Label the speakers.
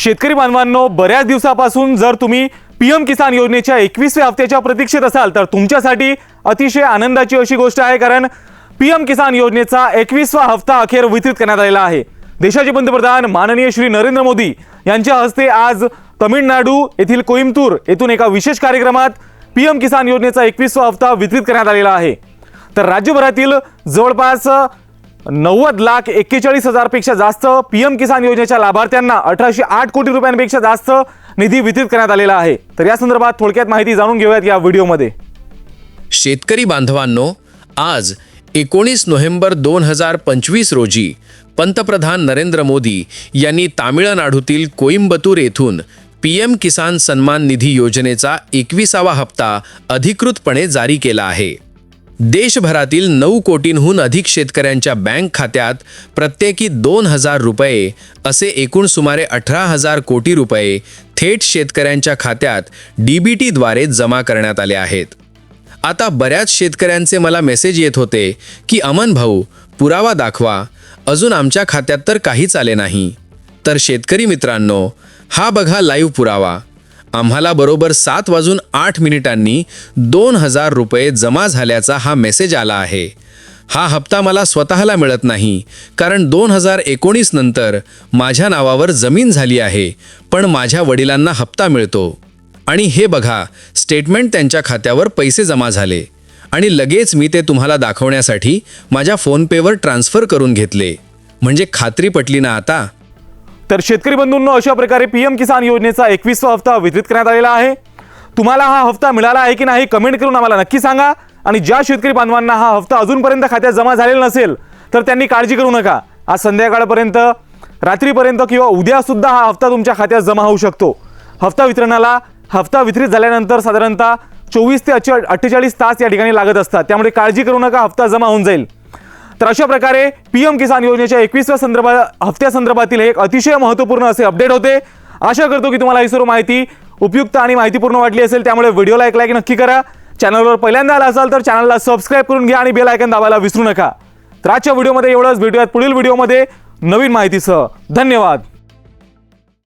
Speaker 1: शेतकरी बांधवांनो बऱ्याच दिवसापासून जर तुम्ही पी एम किसान योजनेच्या एकवीसव्या हप्त्याच्या प्रतीक्षेत असाल तर तुमच्यासाठी अतिशय आनंदाची अशी गोष्ट आहे कारण पी एम किसान योजनेचा एकवीसवा हप्ता अखेर वितरित करण्यात आलेला आहे. देशाचे पंतप्रधान माननीय श्री नरेंद्र मोदी यांच्या हस्ते आज तमिळनाडू येथील कोईमतूर येथून एका विशेष कार्यक्रमात पी एम किसान योजनेचा एकवीसवा हप्ता वितरित करण्यात आलेला आहे. तर राज्यभरातील जवळपास नव्वद लाख एक्केचाळीस हजारपेक्षा जास्त पी एम किसान योजनेच्या लाभार्थ्यांना अठराशे आठ कोटी रुपयांपेक्षा जास्त निधी वितरित करण्यात आलेला आहे. तर या संदर्भात थोडक्यात माहिती जाणून घेऊयात या व्हिडिओमध्ये.
Speaker 2: शेतकरी बांधवांनो आज एकोणीस नोव्हेंबर दोन हजार पंचवीस रोजी पंतप्रधान नरेंद्र मोदी यांनी तामिळनाडूतील कोइंबतूर येथून पी एम किसान सन्मान निधी योजनेचा एकविसावा हप्ता अधिकृतपणे जारी केला आहे. देशभरातील नऊ कोटींहून अधिक शेतकऱ्यांच्या बँक खात्यात प्रत्येकी दोन हजार रुपये असे एकूण सुमारे अठरा हजार कोटी रुपये थेट शेतकऱ्यांच्या खात्यात डीबीटीद्वारे जमा करण्यात आले आहेत. आता बऱ्याच शेतकऱ्यांचे मला मेसेज येत होते की अमन भाऊ पुरावा दाखवा. अजून आमच्या खात्यात तर काहीच आले नाही. तर शेतकरी मित्रांनो हा बघा लाईव्ह पुरावा. आम्हाला बरोबर सात वाजून आठ मिनिटांनी दोन हजार रुपये जमा झाल्याचा हा मेसेज आला आहे. हा हप्ता मला स्वतःला मिळत नाही कारण दोन हजार एकोणीस नंतर माझ्या नावावर जमीन झाली आहे पण माझ्या वडिलांना हप्ता मिळतो. आणि हे बघा स्टेटमेंट त्यांच्या खात्यावर पैसे जमा झाले. आणि लगेच मी ते तुम्हाला दाखवण्यासाठी माझ्या फोनपेवर ट्रान्स्फर करून घेतले. म्हणजे खात्री पटली ना आता?
Speaker 1: तर शेतकरी बंधूंनो अशा प्रकारे पी एम किसान योजनेचा एकवीसवा हप्ता वितरित करण्यात आलेला आहे. तुम्हाला हा हप्ता मिळाला आहे की नाही कमेंट करून आम्हाला नक्की सांगा. आणि ज्या शेतकरी बांधवांना हा हप्ता अजूनपर्यंत खात्यात जमा झालेला नसेल तर त्यांनी काळजी करू नका. आज संध्याकाळपर्यंत रात्रीपर्यंत किंवा उद्यासुद्धा हा हप्ता तुमच्या खात्यात जमा होऊ शकतो. हप्ता वितरणाला हप्ता वितरित झाल्यानंतर साधारणतः चोवीस ते अच्चे- अठ्ठेचाळीस तास या ठिकाणी लागत असतात. त्यामुळे काळजी करू नका हप्ता जमा होऊन जाईल. तर अशा प्रकारे पी एम किसान योजनेच्या एकवीसव्या संदर्भात हप्त्यासंदर्भातील संदर्भातील एक अतिशय महत्त्वपूर्ण असे अपडेट होते. आशा करतो की तुम्हाला ही सर्व माहिती उपयुक्त आणि माहितीपूर्ण वाटली असेल त्यामुळे व्हिडिओला एक लाईक नक्की करा. चॅनलवर पहिल्यांदा आला असाल तर चॅनलला सबस्क्राईब करून घ्या आणि बेल आयकन दाबायला विसरू नका. तर आजच्या व्हिडिओमध्ये एवढंच. भेटूयात पुढील व्हिडिओमध्ये नवीन माहितीसह. धन्यवाद.